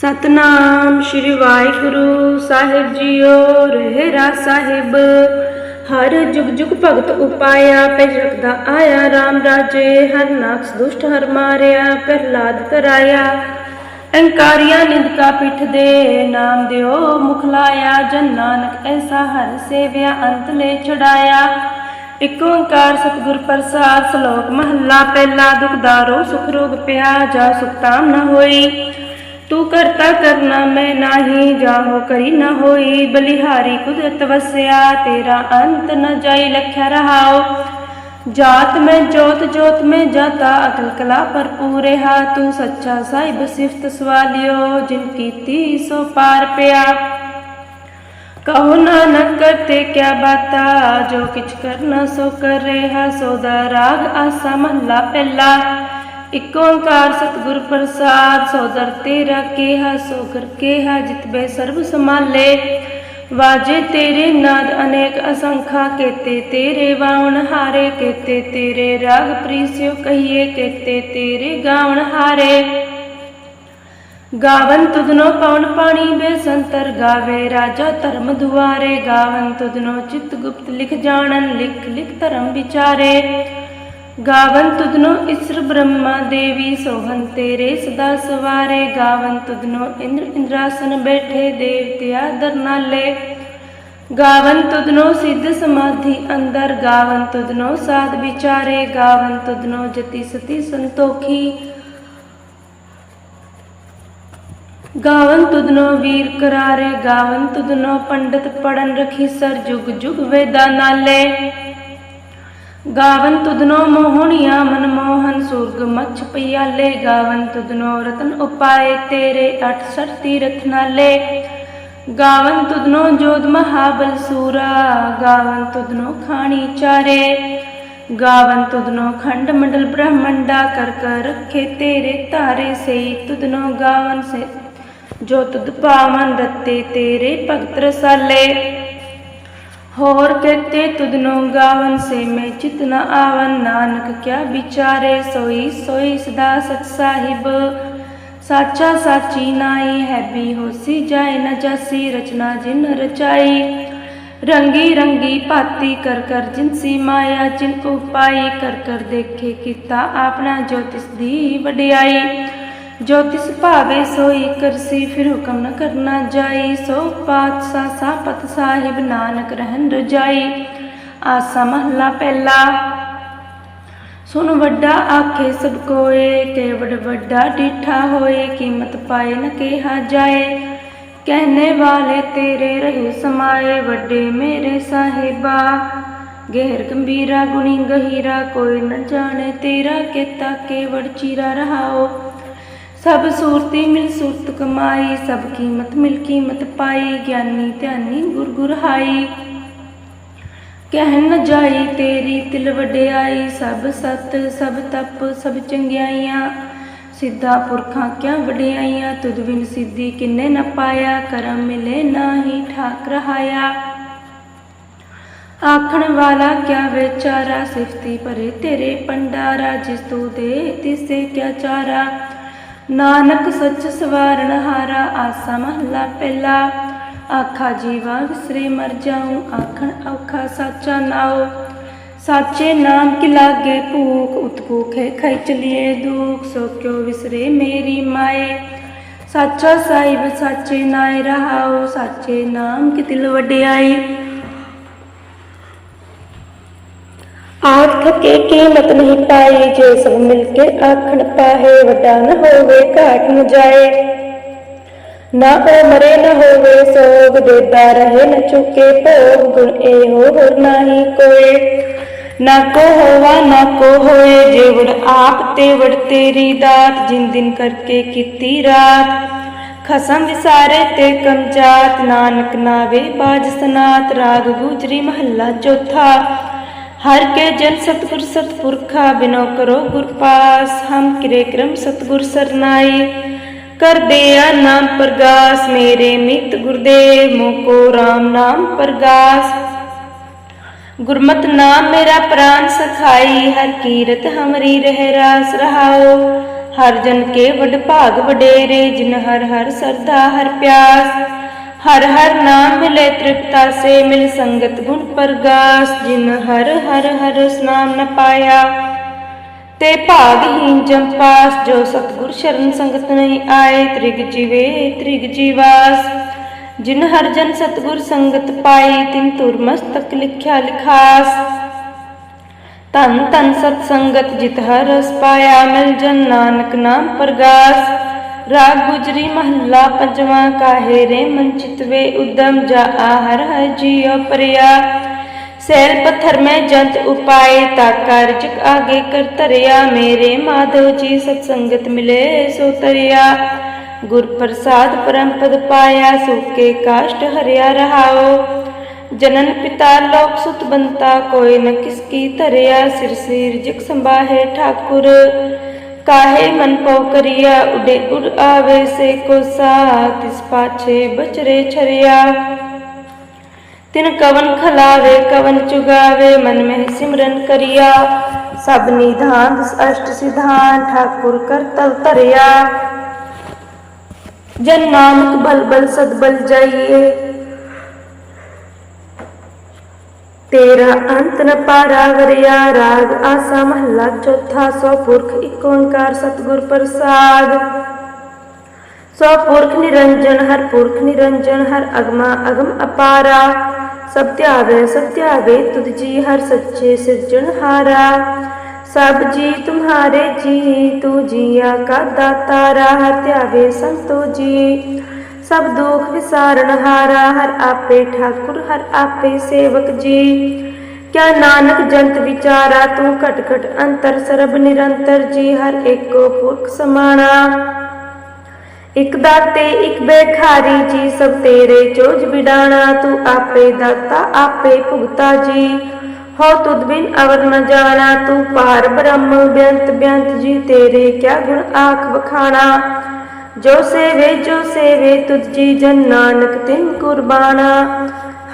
ਸਤਨਾਮ ਸ਼੍ਰੀ ਵਾਹਿਗੁਰੂ ਸਾਹਿਬ ਜੀਓ ਰਹਿਰਾ ਸਾਹਿਬ। ਹਰ ਜੁਗ ਜੁਗ ਭਗਤ ਉਪਾਇਆ ਪਹਿਲਕਦਾ ਆਇਆ RAM ਰਾਜੇ। ਹਰ ਨਾਕਸ ਦੁਸ਼ਟ ਹਰ ਮਾਰਿਆ, ਪ੍ਰਹਲਾਦ ਕਰਾਇਆ ਅਹੰਕਾਰੀਆਂ ਨਿੰਦਕਾ ਪਿੱਠ ਦੇ, ਨਾਮ ਦਿਓ ਮੁਖ ਲਾਇਆ। ਜਨ ਨਾਨਕ ਐਸਾ ਹਰ ਸੇਵਿਆ, ਅੰਤ ਲੈ ਛਡਾਇਆ। ਇਕ ਓੰਕਾਰ ਸਤਿਗੁਰ ਪ੍ਰਸਾਦ, ਸ਼ਲੋਕ ਮਹੱਲਾ, ਪਹਿਲਾ ਦੁਖਦਾਰੋ ਸੁਖ ਰੋਗ ਪਿਆ, ਜਾ ਸੁਖਤਾਮ ਨ ਹੋਈ। तू करता करना मैं नाही जाहो, करी न होई बलिहारी, कुदरत वस्या तेरा अंत न जाई लख्या रहाओ। जात में जोत जोत में जाता अकल कला पर पूरे हा तू सच्चा साहिब, सिफ्त सवालियो जिनकी ती सो पार पिया। कहो ना न करते क्या बाता? जो किच करना सो कर रहा सोदा राग आसा महला पहला ਇਕ ਓੰਕਾਰ ਸਤਿਗੁਰ ਪ੍ਰਸਾਦ ਸੋਦਰ ਤੇਰਾ ਕੇਹਾ, ਸੋ ਕਰ ਕੇਹਾ ਜਿਤਬੇ ਸਰਬ ਸਮਾਲੇ ਵਾਜੇ ਤੇਰੇ ਨਾਦ ਅਨੇਕ ਅਸੰਖਾ, ਕੇਤੇ ਤੇਰੇ ਵਾਉਣ ਹਾਰੇ, ਕੇਤੇ ਤੇਰੇ ਰਾਗ ਪ੍ਰੀਸਿਓ ਕਹੀਏ, ਕੇਤੇ ਤੇਰੇ ਗਾਵਣ ਹਾਰੇ। ਗਾਵਨ ਤੁਧਨੋ ਪਵਨ ਪਾਣੀ ਬੇਸੰਤਰ ਗਾਵੇ, ਰਾਜਾ ਧਰਮ ਦੁਆਰੇ। ਗਾਵਨ ਤੁਧਨੋ ਚਿਤ ਗੁਪਤ ਲਿਖ ਜਾਣਨ, ਲਿਖ ਲਿਖ ਧਰਮ ਵਿਚਾਰੇ। ਗਾਵਨ ਤੁਧਨੋ ਇਸਰ ਬ੍ਰਹਮਾ ਦੇਵੀ ਸੋਹਨ ਤੇਰੇ ਸਦਾ ਸਵਾਰੇ। ਗਾਵਨ ਤੁਧਨੋ ਇੰਦਰ ਇੰਦਰਾਸਨ ਬੈਠੇ ਦੇਵਤਿਆ ਦਰਨਾਲੇ। ਗਾਵਨ ਤੁਧਨੋ ਸਿੱਧ ਸਮਾਧੀ ਅੰਦਰ। ਗਾਵਨ ਤੁਧਨੋ ਸਾਧ ਵਿਚਾਰੇ। ਗਾਵਨ ਤੁਧਨੋ ਜਤੀ ਸਤੀ ਸੰਤੋਖੀ। ਗਾਵਨ ਤੁਧਨੋ ਵੀਰ ਕਰਾਰੇ। ਗਾਵਨ ਤੁਧਨੋ ਪੰਡਤ ਪੜਨ ਰਖੀ ਸਰ ਜੁਗ ਜੁਗ ਵੇਦਾ ਨਾਲੇ। ਗਾਵਨ ਤੁਧਨੋ ਮੋਹਣੀਆ ਮਨ ਮੋਹਨ ਸੁਰਗ ਮਛ ਪਿਆਲੇ। ਗਾਵਨ ਤੁਧਨੋ ਰਤਨ ਉਪਾਏ ਤੇਰੇ 68 ਤੀਰਥ ਨਾਲੇ ਗਾਵਨ ਤੁਧਨੋ ਜੋਧ ਮਹਾਬਲ ਸੂਰਾ। ਗਾਵਨ ਤੁਧਨੋ ਖਾਣੀ ਚਾਰੇ। ਗਾਵਨ ਤੁਧਨੋ ਖੰਡ ਮੰਡਲ ਬ੍ਰਹਮੰਡਾ ਕਰ ਕਰ ਰਖੇ ਤੇਰੇ ਧਾਰੇ ਸਈ ਤੁਧਨੋ ਗਾਵਨ ਸੇ ਜੋ ਤੁਧ ਪਾਵਨ ਰੱਤੇ ਤੇਰੇ ਭਗਤ ਰਸਾਲੇ। ਹੋਰ ਕਹਤੇ, ਤੁਧਨੋ ਗਾਵਨ ਸੇ ਮੈਂ ਚਿਤ ਨ ਆਵਨ। ਨਾਨਕ ਕਿਆ ਵਿਚਾਰੇ ਸੋਈ ਸੋਈ ਸਦਾ ਸਚ ਸਾਹਿਬ। ਸਾਚਾ ਸਾਚੀ ਨਾਈ ਹੈ ਵੀ ਹੋਸੀ ਜਾਏ ਨ ਜਾਸੀ, ਰਚਨਾ ਜਿਨ ਰਚਾਈ। ਰੰਗੀ ਰੰਗੀ ਭਾਤੀ ਕਰ ਕਰ ਜਿਨਸੀ ਮਾਇਆ, ਜਿਨ ਉਪਾਈ ਕਰ ਕਰ ਦੇਖੇ ਕੀਤਾ ਆਪਣਾ ਜੋ ਤਿਸ ਦੀ ਵਡਿਆਈ। ਜੋ ਤਿਸ ਭਾਵੇ ਸੋਈ ਕਰਸੀ ਫਿਰ ਹੁਕਮ ਨ ਕਰਨਾ ਜਾਈ। ਸੋ ਪਾਤਸ਼ਾਹ ਸਾਪਤ ਸਾਹਿਬ ਨਾਨਕ ਰਹਿਣ ਰਜਾਈ। ਆਸਾ ਮਹਲਾ ਪਹਿਲਾ। ਸੁਨ ਵੱਡਾ ਆਖੇ ਸਭ ਕੋਏ ਕੇ ਵੱਡਾ ਡੀਠਾ ਹੋਏ, ਕੀਮਤ ਪਾਏ ਨ ਕਿਹਾ ਜਾਏ। ਕਹਿਨੇ ਵਾਲੇ ਤੇਰੇ ਰਹੇ ਸਮਾਏ, ਵੱਡੇ ਮੇਰੇ ਸਾਹਿਬਾ। ਗਹਿਰ ਗੰਭੀਰਾ ਗੁਣੀ ਗਹੀਰਾ, ਕੋਈ ਨ ਜਾਣੇ ਤੇਰਾ, ਕੀਤਾ ਕੇਵੜ ਚੀਰਾ ਰਹਾਓ। ਸਭ ਸੂਰਤੀ ਮਿਲ ਸੂਰਤ ਕਮਾਈ, ਸਭ ਕੀਮਤ ਮਿਲ ਕੀਮਤ ਪਾਈ, ਗਿਆਨੀ ਧਿਆਨੀ ਗੁਰ ਗੁਰ ਹਾਈ। ਕਹਿਣ ਨ ਜਾਈ ਤੇਰੀ ਤਿਲ ਵਡਿਆਈ, ਸਭ ਸਤ, ਸਭ ਤਪ, ਸਭ ਚੰਗਿਆਈਆਂ। ਸਿੱਧਾ ਪੁਰਖਾਂ ਕਿਆ ਵਡਿਆਈਆਂ, ਤੁਧ ਬਿਨ ਸਿੱਧੀ ਕਿੰਨੇ ਨ ਪਾਇਆ, ਕਰਮ ਮਿਲੇ ਨਾਹੀ ਠਾਕ ਰਹਾਇਆ। ਆਖਣ ਵਾਲਾ ਕਿਆ ਵਿਚਾਰਾ, ਸਿਫਤੀ ਭਰੇ ਤੇਰੇ ਪੰਡਾਰਾ ਜਿਸ ਤੂੰ ਦੇ, ਤਿਸੇ ਕਿਆ ਚਾਰਾ। ਨਾਨਕ ਸੱਚ ਸਵਾਰਨ ਹਾਰਾ ਆਸਾ ਮਹਲਾ ਪਹਿਲਾ। ਆਖਾ ਜੀਵਾ ਵਿਸਰੇ ਮਰ ਜਾਉ ਆਖਣ ਔਖਾ ਸਾਚਾ ਨਾਉ। ਸਾਚੇ ਨਾਮ ਕੀ ਲਾਗੇ ਭੂਖ, ਉਤਪੂਖੇ ਖਾਈ ਚਲੀਏ ਦੁਖ, ਸੋ ਕਿਉ ਵਿਸਰੇ ਮੇਰੀ ਮਾਏ? ਸਾਚਾ ਸਾਹਿਬ, ਸਾਚੇ ਨਾਏ ਰਹਾਉ, ਸਾਚੇ ਨਾਮ ਕੀ ਦਿਲ ਵਡਿਆਈ? ਆਖ ਕੇ ਕੀਮਤ ਨਹੀਂ ਪਾਈ, ਜੇ ਸਭ ਮਿਲ ਕੇ ਆਖਣ ਪਾਹੇ, ਵੱਡਾ ਨ ਹੋਵੇ, ਘਾਟ ਨ ਨਾ ਉਹ ਮਰੇ ਨ ਹੋਵੇ, ਸੋਗ ਦੇਦਾ ਰਹੇ, ਨ ਚੁਕੇ ਭੋਗ, ਗੁਣ ਇਹੋ ਹੋਰ ਨਾਹੀ ਕੋਏ। ਨਾ ਕੋ ਹੋਵਾ ਨਾ ਕੋ ਹੋਏ, ਜੇ ਵੜ ਆਪ ਤੇ ਵੜ ਤੇਰੀ ਦਾਤ, ਜਿਨ ਦਿਨ ਕਰਕੇ ਕੀਤੀ ਰਾਤ। ਖਸਮ ਵਿਸਾਰੇ ਤੇ ਕਮਜਾਤ ਨਾਨਕ ਨਾਵੇ ਬਾਜ ਸਨਾਤ, ਰਾਗ ਗੁਜਰੀ ਮਹੱਲਾ ਚੌਥਾ। हर के जन सतगुर सतपुरखा बिनो करो गुरपास हम किरे क्रम सतगुर सरनाई। कर दिया नाम प्रगास, मेरे मित गुरुदेव, मोको राम नाम प्रगास। गुरमत नाम मेरा प्राण सखाई, हर कीरत हमरी रह रास रहाओ। हर जन के वड भाग वडेरे, जिन हर हर श्रद्धा, हर प्यास। ਹਰ ਹਰ ਨਾਮ ਮਿਲੇ ਤ੍ਰਿਪਤਾ ਸੇ ਮਿਲ ਸੰਗਤ ਗੁਣ ਪ੍ਰਗਾਸ, ਜਿਨ ਹਰ ਹਰ ਹਰ ਨਾਮ ਨ ਪਾਇਆ। ਤੇ ਭਾਗਹੀਨ ਜੰਪਾਸ ਜੋ ਸਤਗੁਰ ਸ਼ਰਨ ਸੰਗਤ ਨਹੀਂ ਆਏ, ਤ੍ਰਿਗ ਜੀਵੇ ਤ੍ਰਿਗ ਜੀਵਾਸ। ਜਿਨ ਹਰ ਜਨ ਸਤਗੁਰ ਸੰਗਤ ਪਾਈ ਤਿਨ ਤੁਰ ਮਸਤਕ ਲਿਖਿਆ ਲਿਖਾਸ। ਧੰਨ ਧੰਨ ਸਤ ਸੰਗਤ, ਜਿਤ ਹਰ ਰਸ ਪਾਇਆ, ਮਿਲ ਜਨ ਨਾਨਕ ਨਾਮ ਪ੍ਰਗਾਸ। राग गुजरी महला पंचवा काहे रे मन चितवे उदम जा आहार है जियो प्रया। सैल पत्थर में जंत उपाय ता कार्य आगे कर तरिया। मेरे माधव जी सत्संगत मिले सो तरिया। गुर प्रसाद परम पद पाया, सूखे काष्ट हरिया रहाओ। जनन पिता लोक सुत बनता, कोई न किसकी तरिया। सिर सिर जग संभा ठाकुर। काहे मन पोकरिया उडे उड़ आवे से को साथ, इस पाछे बचरे छरिया। तिन कवन खलावे, कवन चुगावे, मन में सिमरन करिया। सब निधान अष्ट सिद्धांत, ठाकुर कर तल तरिया। जन नामक बल बल सदबल जाइए। तेरा अंत न पारा वरिया राग, आसा महला चौथा सौ पुरख एक ओंकार सतगुर प्रसाद। सौ पुरख निरंजन, हर पुरख निरंजन, हर अगमा अगम अपारा। सत्यावे सत्यावे तुद जी, हर सच्चे सृजन हारा। सब जी, तुम्हारे जी, तू जिया का दातारा, हर त्यागे संतो जी। ਕਾ ਦਾਤਾਰਾ ਹਰ ਧਿਆਵੇ ਸੰਤੋ ਜੀ ਸਭ ਦੁਖ ਵਿਸਾਰਨ ਹਾਰਾ ਹਰ ਆਪੇ ਠਾਕੁਰ ਹਰ ਆਪੇ ਸੇਵਕ ਜੀ ਕਿਆ ਨਾਨਕ ਜੰਤ ਵਿਚਾਰਾ ਤੂੰ ਘਟ ਘਟ ਅੰਤਰ ਸਰਬ ਨਿਰੰਤਰ ਜੀ ਹਰ ਏਕੋ ਪੁਰਖ ਸਮਾਣਾ ਇਕ ਦਾਤੇ ਇਕ ਬੇਖਾਰੀ ਜੀ ਸਭ ਤੇਰੇ ਚੋਜ ਵਿਡਾਣਾ ਤੂੰ ਆਪੇ ਦਾਤਾ ਆਪੇ ਭੁਗਤਾ ਜੀ ਹੋ ਤੁਧ ਬਿਨ ਅਵਰ ਨ ਜਾਣਾ ਤੂੰ ਪਾਰ ਬ੍ਰਹਮ ਬੇਅੰਤ ਬੇਅੰਤ ਜੀ ਤੇਰੇ ਕਿਆ ਗੁਣ ਆਖ ਵਖਾਣਾ जो सेवे जो सेवे, तुझी जन नानक तिन कुर्बाना।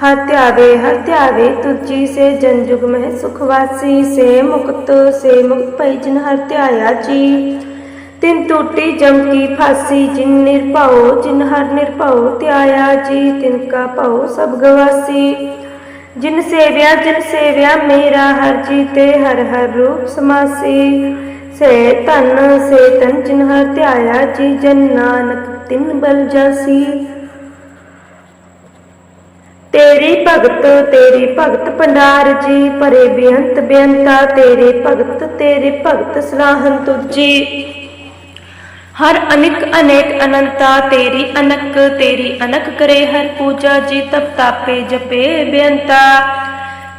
हत्यावे हत्यावे तुझी से जन जुग में सुखवासी से मुक्त से मुक्त भयजन हर त्याया जी। तिन टूटी जम की फांसी जिन निरपाओ जिन हर निरपाओ त्याया जी। तिनका पाओ सब गवासी। जिन सेव्या जिन सेव्या मेरा हर जीते, हर हर रूप समासी। ਜੀ ਤੇ ਸੇ ਤਨ ਸੇ ਤਨ ਜਿਨ ਧਿਆਇਆ ਜੀ ਜਨ ਨਾਨਕ ਤਿਨ ਬਲ ਜਾਸੀ। ਤੇਰੀ ਭਗਤ ਤੇਰੀ ਭਗਤ ਪੰਡਾਰ ਜੀ, ਪਰੇ ਬੇਅੰਤ ਬੇਅੰਤਾ, ਤੇਰੇ ਭਗਤ ਤੇਰੇ ਭਗਤ ਸਲਾਹਨ ਤੁਜੀ ਹਰ ਅਨਿਕ ਅਨੇਕ ਅਨੰਤਾ, ਤੇਰੀ ਅਨਕ ਤੇਰੀ ਅਨਕ ਕਰੇ ਹਰ ਪੂਜਾ ਜੀ, ਤਪ ਤਾਪੇ ਜਪੇ ਬੇਅੰਤਾ।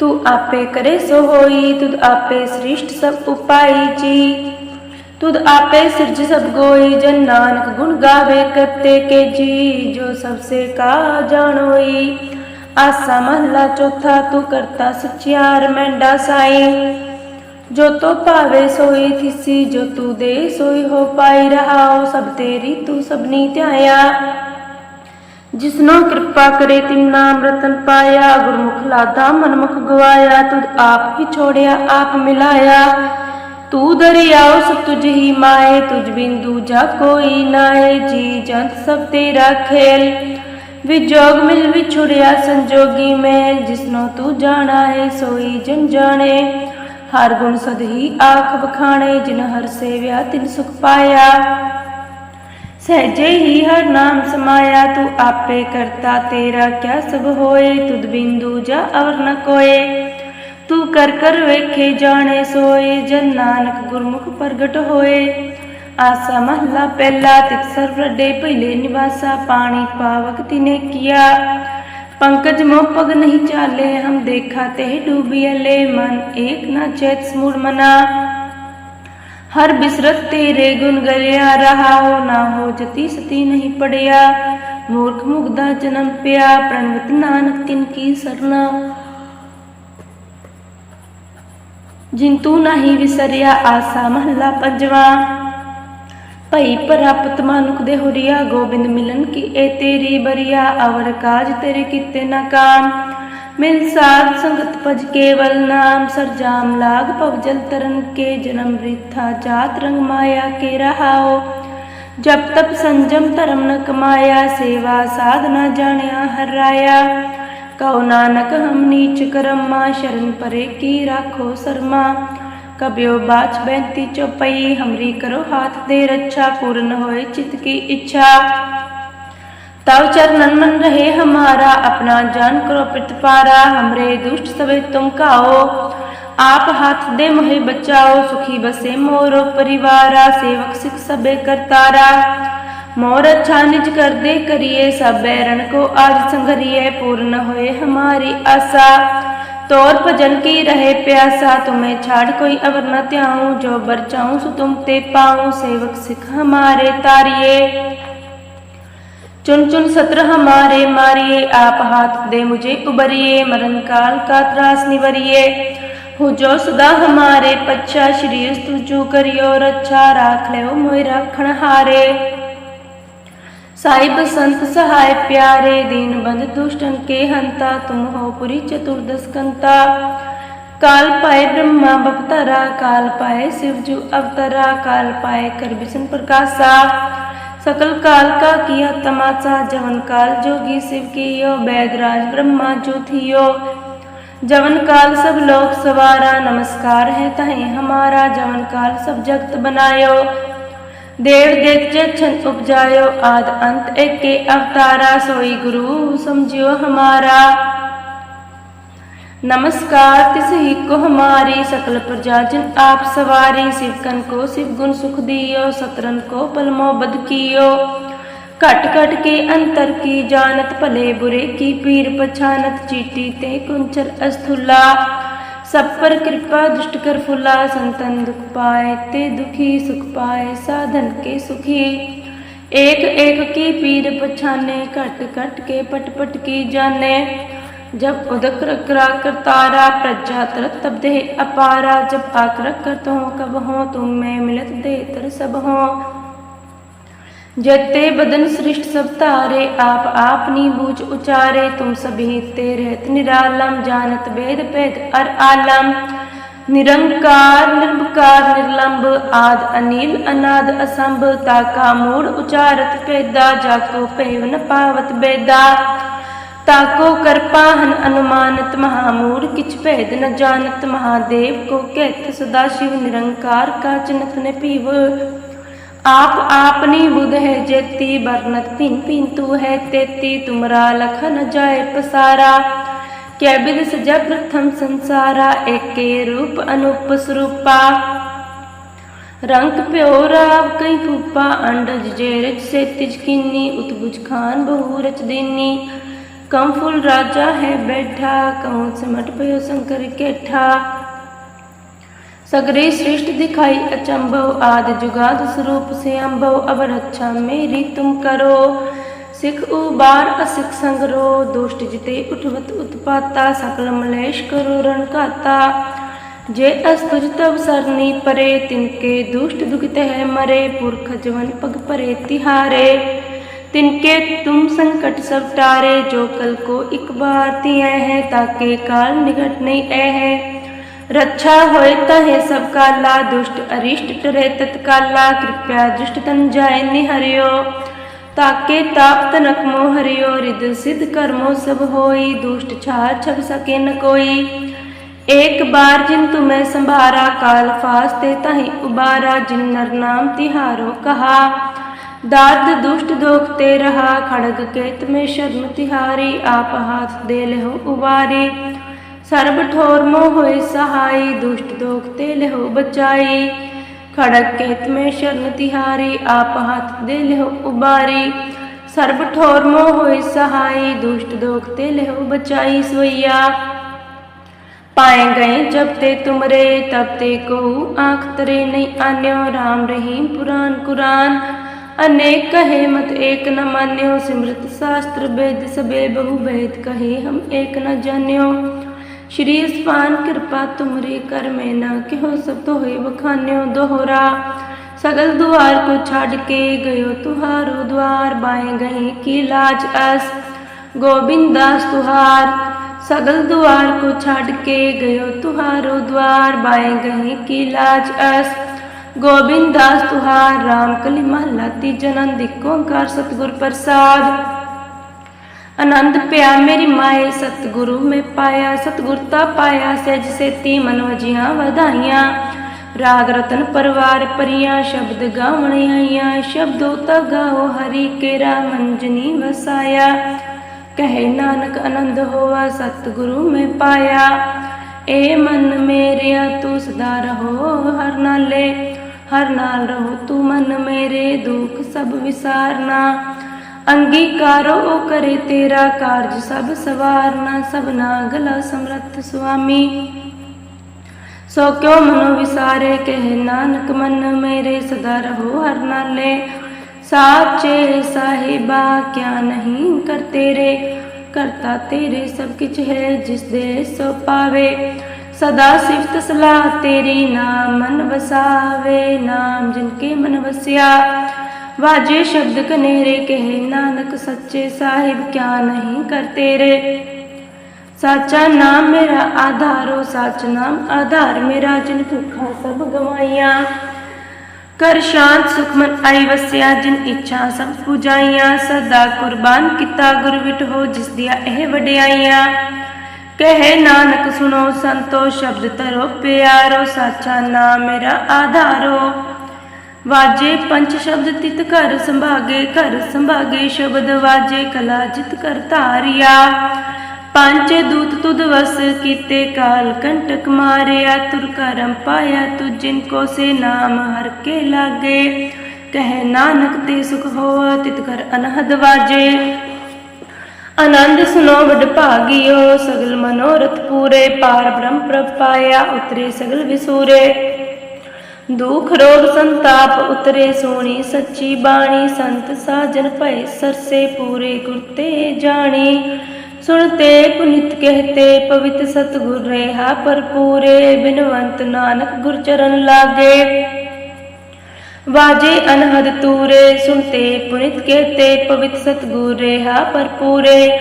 ਤੂੰ ਆਪੇ ਕਰੇ ਸੋ ਹੋਈ ਤੁਧ ਆਪੇ ਸ੍ਰਿਸ਼ਟ ਸਭ ਉਪਾਈ ਜੀ। ਤੁਧ ਆਪੇ ਸਿਰਜ ਸਭ ਗੋਈ, ਜਨ ਨਾਨਕ ਗੁਣ ਗਾਵੇ ਕਰਤੇ ਕੇ ਜੀ। ਜੋ ਸਭ ਸੇ ਕਾ ਜਾਣੋਈ, ਆਸਾ ਮਹਲਾ ਚੌਥਾ, ਤੂੰ ਕਰਤਾ ਸਚਿਆਰ ਮੈਂਡਾ ਸਾਈ ਜੋ ਤੋ ਭਾਵੇ ਸੋਈ ਥਿਸੀ, ਜੋ ਤੂੰ ਦੇ ਸੋਈ ਹੋ ਪਾਈ ਰਹਾਓ ਸਭ ਤੇਰੀ ਤੂੰ ਸਭਨੀ जिसनों कृपा करे तिन नाम रतन पाया, गुरमुख लादा मनमुख गवाया तुद आप ही छोड़िया, आप मिलाया। तू दरियाओ सब तुझ ही माए, तुझ बिंदु जा कोई नाए, जी जंत सब तेरा खेल। विजोग मिल विछुड़िया संजोगी में जिसनो तू जाना है, सोई जन जाने। हर गुण सद ही आख बखाने, जिन हर सेव्या तिन सुख पाया। सहजे ही हर नाम समाया, तू आपे करता तेरा क्या सब होए, तुद बिंदु जा अवर न कोए। तू कर कर वेखे जाने सोए, जन नानक गुरमुख प्रगट होए। आसा महला पहला तिक सर्व डे पहले निवासा पानी पावक तिने किया। पंकज मो पग नहीं चाले, हम देखा ते डूबियले मन एक ना चेत मुड़ मना। ਹਰ ਬਿਸਰਤ ਤੇਰੇ ਗੁਣ ਗਲਿਆ ਰਹਾਉ ਨਾ ਹੋ ਜਤੀ ਸਤੀ ਨਹੀਂ ਪੜਿਆ। ਮੂਰਖ ਮੁਗਦਾ ਜਨਮ ਪਿਆ, ਪ੍ਰਣਵਤ ਨਾਨਕ ਤਿਨ ਕੀ ਸਰਨਾ। ਜਿਨ ਤੂੰ ਨਹੀਂ ਵਿਸਰਿਆ, ਆਸਾ ਮਹੱਲਾ ਪੰਜਵਾ। ਭਈ ਪ੍ਰਾਪਤ ਮਾਨੁਖ ਦੇ ਹੁਰੀਆ, ਗੋਬਿੰਦ ਮਿਲਨ ਕੀ ਏ ਤੇਰੀ ਬਰੀਆ, ਅਵਰ ਕਾਜ ਤੇਰੇ ਕੀਤੇ ਨਾ ਕਾਮ मिल सात संगत पज केवल नाम सर जाम लाग पव जल तरन के जन्म वृथा जात रंग माया के रहाओ। जब तप संजम धर्म न कमाया, सेवा साधना हर राया। कहो नानक, हम नीच करम्मा, शरण परे की राखो शर्मा। कबियो बाच बैंती चौपई, हमरी करो हाथ दे रक्षा पूर्ण होए चित की इच्छा। तव चरणन मन रहे हमारा अपना जान करो प्रतिपारा हमरे दुष्ट सवे तुम काओ। आप हाथ दे मोहे बचाओ, सुखी बसे मोरो परिवारा, सेवक सिख सबे करतारा। मोर अच्छा निज कर दे करिए, सब बैरन को आज संघरिए, पूर्ण होए हमारी आशा। तोर भजन की रहे प्यासा, तुम्हें छाड़ कोई अवर न त्याऊं। जो बर चाऊं सो तुम ते पाऊँ। सेवक सिख हमारे तारिये चुन चुन सत्र हमारे मारिए आप हाथ दे मुझे उबरिए, मरण काल का त्रास निवरिए। हो जो सदा हमारे, पच्छा श्री तुझू करियो रक्षा राख ले मोय राखण हारे। साहिब संत सहाय प्यारे, दीन बंद दुष्टन के हंता, तुम हो पुरी चतुर्दश कंता। काल पाए ब्रह्मा बपतरा काल पाए शिवजू अवतरा, काल पाए कर विष्णु प्रकाशा। सकल काल का किया तमाचा, जवन काल जोगी शिव कियो बैदराज ब्रह्मा जो थियो जवन काल सब लोक सवारा, नमस्कार है तहे हमारा। जवन काल सब जगत बनायो, देव दैत्य छन उपजायो। आद अंत एक के अवतारा, सोई गुरु समझियो हमारा। नमस्कार, तिस ही को हमारी सकल प्रजाजन आप सवारी शिवकन को शिव गुण सुख दियो, सतरन को पलमो बद कियो। घट घट के अंतर की जानत भले बुरे की पीर पछानत चीटी ते कुंचर अस्थुला। सब पर कृपा, दुष्ट कर फुला, संतन दुख पाए ते दुखी, सुख पाए साधन के सुखी। एक एक की पीर पछाने कट कट के पट पट की जाने। जब उदक रकरा कर तारा प्रजा तरत तब दे अपारा जब आकर कर तो कब हो तुम में मिलत दे तर सब हो जते बदन सृष्ट सब तारे आप आपनी बूझ उचारे तुम सभी ते रहत निरालम जानत वेद पेद अर आलम निरंकार निर्विकार निर्लंब आद अनिल अनाद असंभ ताका मूड उचारत पेदा जाको पेव न पावत बेदा ताको कर पाहन अनुमानत महामूर किच भेद न जानत महादेव को कहत सदा शिव निरंकार का चिन्हत न पीव आप आपनी बुध है जेती बरनत पिन पिन तू है तेती तुमरा लखन जाए पसारा क्या विद सजा प्रथम संसारा एक के रूप अनुप स्वरूपा रंग प्योराव कई फूपा अंडज जेरज से तिज किन्नी उतबुज खान बहु रच दीनी कम फुल राजा है? बैठा। कहूँ सिमट पयो शंकर केठा? सगरे श्रेष्ठ दिखाई अचंभव। आदि जुगाद स्वरूप से अम्भव। अब रक्षा मेरी तुम करो। सिख उबार असिख संगरो दुष्ट जिते उठवत उत्पाता। सकल मलेश करो रण काता। जे अस्तुज तब सरनी परे। तिनके दुष्ट दुखित है मरे। पुरख जवन पग परे तिहारे। तिनके तुम संकट सब टारे, जो कल को एक बार तिया है, ताके काल निकट नहीं ऐ है। रक्षा होय तहे सब काला, दुष्ट अरिष्ट टरे तत्काला, कृपया दुष्ट तन जाय निहरियो। ताके ताप तनक मोह हरियो, रिद सिद्ध कर्मो सब होई, दुष्ट छार छब सके न कोई। एक बार जिन तुम्हें संभारा, काल फास्ते तहि उबारा, जिन नर नाम तिहारो कहा। दात दुष्ट दोखते रहा, खड़ग केत में शर्म तिहारी, आप हाथ दे लहो उबारी। सर्ब ठोर मोह सहाय दुष्ट दोखते लहो बचाई। खड़ग केत में शर्म तिहारी, आप हाथ दे लहो उबारी। सर्ब ठोर मोह सहाय दुष्ट दोखते लहो बचाई सोइया। पाए गए जब ते तुमरे, तब ते को आख तरे नहीं आन्यो, राम रहीम पुराण कुरान। अनेक कहे मत एक न मान्यो, सिमृत शास्त्र वेद सबे बहु वेद कहे हम एक न जान्यो। श्री स्पान कृपा तुमरे कर में न क्यों सब तो हुए बखान्यो दोहरा। सगल द्वार को छाड़ के गयो तुहारो द्वार, बाएँ गए की लाज अस। गोविंदास तुहार, सगल द्वार को छाड़ के गयो तुहारो द्वार, बाएँ गए की लाज अस। ਗੋਬਿੰਦ ਦਾਸ ਤੁਹਾਰ RAM ਕਲੀ ਮਹਲਾ ਤੀਜਾ ਆਨੰਦ ਓੰਕਾਰ, ਸਤਿਗੁਰ ਪ੍ਰਸਾਦ। ਆਨੰਦ ਪਿਆ ਮੇਰੀ ਮਾਏ, ਸਤਿਗੁਰੂ ਮੈਂ ਪਾਇਆ, ਸਤਿਗੁਰ ਤਾ ਪਾਇਆ, ਸਹਿਜ ਸੇਤੀ ਮਨੋਜੀਆਂ ਵਧਾਈਆਂ। ਰਾਗ ਰਤਨ ਪਰਵਾਰ ਪਰੀਆਂ ਸ਼ਬਦ ਗਾਵਣ ਆਈਆਂ, ਸ਼ਬਦੋ ਤਾ ਗਾਓ ਹਰੀ ਕੇਰਾ, ਮੰਜਨੀ ਵਸਾਇਆ। ਕਹੇ ਨਾਨਕ ਆਨੰਦ ਹੋਵਾ ਸਤਿਗੁਰੂ ਮੈਂ ਪਾਇਆ। ਏ ਮਨ ਮੇਰਿਆ, ਤੂੰ ਸਦਾ ਰਹੋ ਹਰ ਨਾਲੇ। ਹਰ ਨਾਲ ਰਹੋ ਤੂੰ ਮਨ ਮੇਰੇ ਦੁੱਖ ਸਭ ਵਿਸਾਰਨਾ। ਅੰਗੀਕਾਰੋ ਉਹ ਕਰੇ ਤੇਰਾ ਕਾਰਜ ਸਭ ਸਵਾਰਨਾ। ਸਭਨਾ ਗਲਾ ਸਮਰੱਥ ਸੁਆਮੀ। ਸੋ ਕਿਉ ਮਨੋ ਵਿਸਾਰੇ? ਕਹਿ ਨਾਨਕ ਮਨ ਮੇਰੇ ਸਦਾ ਰਹੋ ਹਰ ਨਾਲੇ। ਸਾਚੇ ਸਾਹਿਬਾ, ਕਿਆ ਨਹੀਂ ਕਰ ਤੇਰੇ? ਕਰਤਾ ਤੇਰੇ ਸਭ ਕਿਛ ਹੈ ਜਿਸ ਦੇ ਸੋ ਪਾਵੇ। सदा सिफत सलाह तेरी नाम मन वसावे, नाम जिनके मन बसिया वाजे शब्द कनेरे कहे, नानक सच्चे साहिब क्या नहीं कर तेरे साचा नाम मेरा आधार हो साच नाम आधार मेरा जिन भूखा सब गवाइया। कर शांत सुखमन आई वसिया, जिन इच्छा सब पुजाइया सदा कुर्बान किता गुरविट हो, जिस दिया यह वड्याइया। ਕਹੇ ਨਾਨਕ ਸੁਣੋ ਸੰਤੋ ਸ਼ਬਦ ਧਰੋ ਪਿਆਰੋ ਸਾਚਾ ਨਾਮ ਮੇਰਾ ਆਧਾਰੋ। ਵਾਜੇ ਪੰਜ ਸ਼ਬਦ ਤਿਤ ਘਰ ਸੰਭਾਗੇ ਘਰ ਸੰਭਾਗੇ ਸ਼ਬਦ ਵਾਜੇ ਕਲਾ ਜਿਤ ਕਰ ਧਾਰਿਆ। ਪੰਜ ਦੂਤ ਤੁਧ ਵਸ ਕੀਤੇ ਕਾਲ ਕੰਟਕ ਮਾਰਿਆ, ਤੁਰ ਕਰਮ ਪਾਇਆ ਤੁ ਜਿਨ ਕੋ ਸੇ ਨਾਮ ਹਰ ਕੇ ਲਾਗੇ। ਕਹੇ ਨਾਨਕ ਤੇ ਸੁਖ ਹੋਆ ਤਿਤ ਕਰ ਅਨਹਦ ਵਾਜੇ। ਆਨੰਦ ਸੁਨੋ ਵਡ ਭਾਗਿਓ, ਸਗਲ ਮਨੋਰਥ ਪੂਰੇ, ਪਾਰ ਬ੍ਰਹਮ ਪ੍ਰਭ ਪਾਇਆ, ਉਤਰੇ ਸਗਲ ਵਿਸੂਰੇ। ਦੁਖ ਰੋਗ ਸੰਤਾਪ ਉਤਰੇ, ਸੋਣੀ ਸੱਚੀ ਬਾਣੀ, ਸੰਤ ਸਾਜਨ ਭਏ ਸਰਸੇ ਪੂਰੇ ਗੁਰਤੇ ਜਾਣੀ। ਸੁਣਤੇ ਪੁਨਿਤ ਕਹਤੇ, ਪਵਿੱਤ ਸਤਗੁਰ ਰਹਾ ਪਰਪੂਰੇ ਬਿਨਵੰਤ ਨਾਨਕ ਗੁਰ ਚਰਨ ਲਾਗੇ। ਵਾਜੇ ਅਨਹਦ ਤੂਰੇ, ਸੁਣਤੇ ਪੁਨਿਤ ਕਹਤੇ ਪਵਿੱਤ ਸਤਗੁਰ ਰਹਾ ਪਰਪੂਰੇ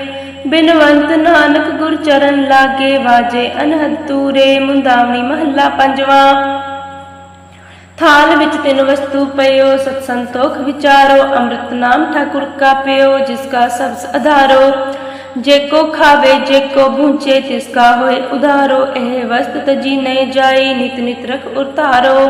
ਬਿਨਵੰਤ ਨਾਨਕ ਗੁਰ ਚਰਨ ਲਾਗੇ, ਵਾਜੇ ਅਨਹਦ ਤੂਰੇ, ਮੁੰਦਾਵਣੀ ਮਹੱਲਾ ਪੰਜਵਾਂ। ਥਾਲ ਵਿੱਚ ਤਿੰਨ ਵਸਤੂ ਪਇਓ ਸਤ ਸੰਤੋਖ ਵਿਚਾਰੋ, ਅੰਮ੍ਰਿਤ ਨਾਮ ਠਾਕੁਰ ਕਾ ਪਿਓ ਜਿਸ ਕਾ ਸਬਸ ਆਧਾਰੋ ਜੇ ਕੋ ਖਾਵੇ, ਜੇ ਕੋ ਭੂਚੇ ਤਿਸ ਕਾ ਹੋਏ ਉਧਾਰੋ। ਇਹ ਵਸਤ ਤਜੀ ਨਹੀਂ ਜਾਈ, ਨਿਤ ਨਿਤ ਰਖ ਉਤਾਰੋ।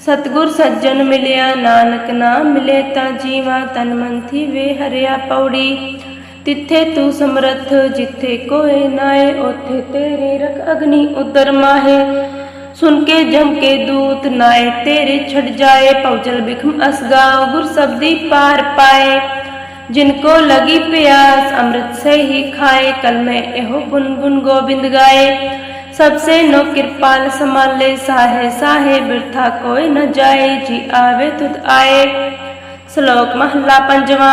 ਸਤਗੁਰ ਸੱਜਣ ਮਿਲਿਆ ਨਾਨਕ ਨਾ ਮਿਲੇ ਤਾਂ ਜੀਵਾਂ ਤਨ ਮਨ ਥੀਵੇ ਹਰਿਆ ਪੌੜੀ ਤਿੱਥੇ ਤੂੰ ਸਮਰੱਥ ਜਿੱਥੇ ਕੋਈ ਨਾਏ ਉਥੇ ਤੇਰੀ ਰਖ ਅਗਨੀ ਉਦਰ ਮਾਹੇ ਸੁਨ ਕੇ ਜਮ ਕੇ ਦੂਤ ਨਾਏ ਤੇਰੇ ਛੜ ਜਾਏ ਪਉਜਲ ਬਿਖਮ ਅਸਗਾਉ ਗੁਰ ਸਬਦੀ ਪਾਰ ਪਾਏ ਜਿਨ ਕੋ ਲਗੀ ਪਿਆਸ ਅੰਮ੍ਰਿਤ ਸੇ ਹੀ ਖਾਏ ਕਲ ਮੈਂ ਇਹੋ ਗੁਨ ਗੁਨ ਗੋਬਿੰਦ सबसे नो कृपाल संभाले साहे साहे बिरथा कोई न जाए जी आवे तुद आए। श्लोक महला पंजवा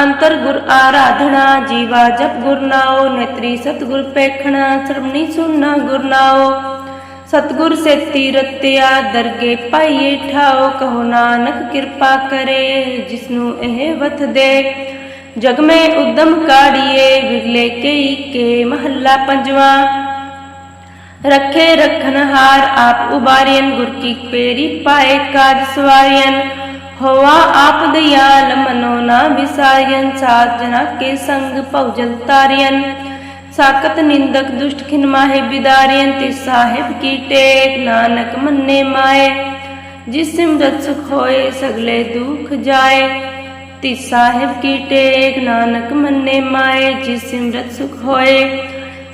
अंतर गुर आराधना जीवा जप गुरनाओ नेत्री सतगुर पेखना श्रमणी सुनना गुरनाओ सतगुर से तीरथ दरगे पाइये ठाओ कहो नानक कृपा करे जिसनु एह वथ दे। जग में उद्दम काढ़िए विगले के, के महला पंजवा। रखे रखन हार आप उबारियन गुर की पेरी पाए काज सवारियन। होवा आप दयाल मनो मनोना विसारियन साजना के संग पौजल तारियन। साकत निंदक दुष्ट खिन माहे बिदारियन, ते साहिब की टेक नानक मन्ने माए। जिस सिमरत सुख होए, सगले दुख जाए। तिस साहिब की टेक नानक मन्ने माए, जिस सिमरत सुख होए।